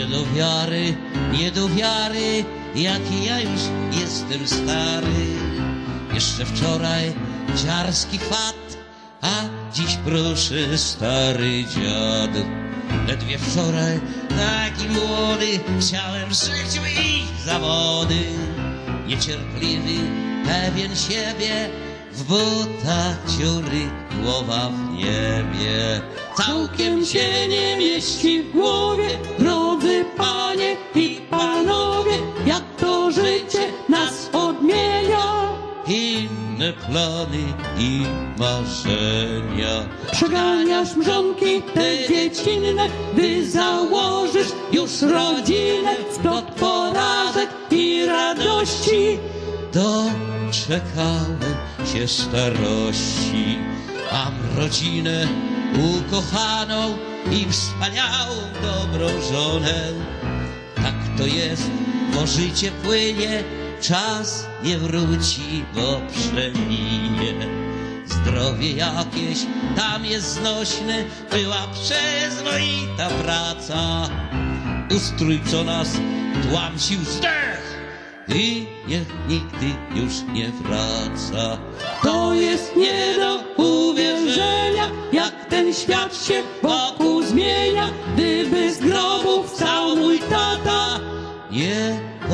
do wiary, nie do wiary, jaki ja już jestem stary. Jeszcze wczoraj dziarski chwat, a dziś proszę stary dziad. Ledwie wczoraj taki młody chciałem w życiu zawody. Niecierpliwy, pewien siebie, w butach ciury, głowa w niebie. Całkiem się nie mieści w głowie, plany i marzenia. Przeganiasz mrzonki te dziecinne, gdy założysz już rodzinę, splot porażek i radości. Doczekałem się starości, mam rodzinę ukochaną i wspaniałą, dobrą żonę. Tak to jest, bo życie płynie, czas nie wróci, bo przeminie. Zdrowie jakieś tam jest znośne, była przyzwoita praca. Ustrój, co nas tłamsił zdech i niech nigdy już nie wraca. To jest nie do uwierzenia, jak ten świat się wokół zmienia,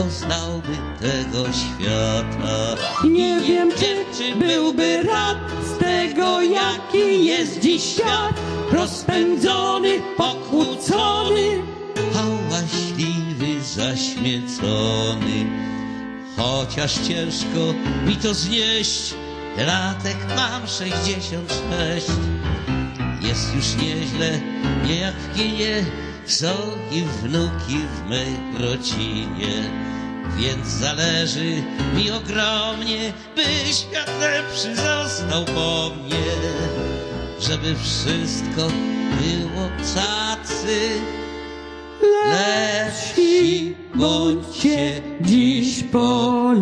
nie poznałby tego świata. Nie wiem, czy, czy byłby rad z tego, jaki jest dziś świat, rozpędzony, pokłócony, hałaśliwy, zaśmiecony. Chociaż ciężko mi to znieść, latek mam sześćdziesiąt sześć. Jest już nieźle, nie jak w kinie, są i wnuki w mej rodzinie. Więc zależy mi ogromnie, by świat lepszy został po mnie. Żeby wszystko było cacy, lepsi bądźcie dziś Polacy.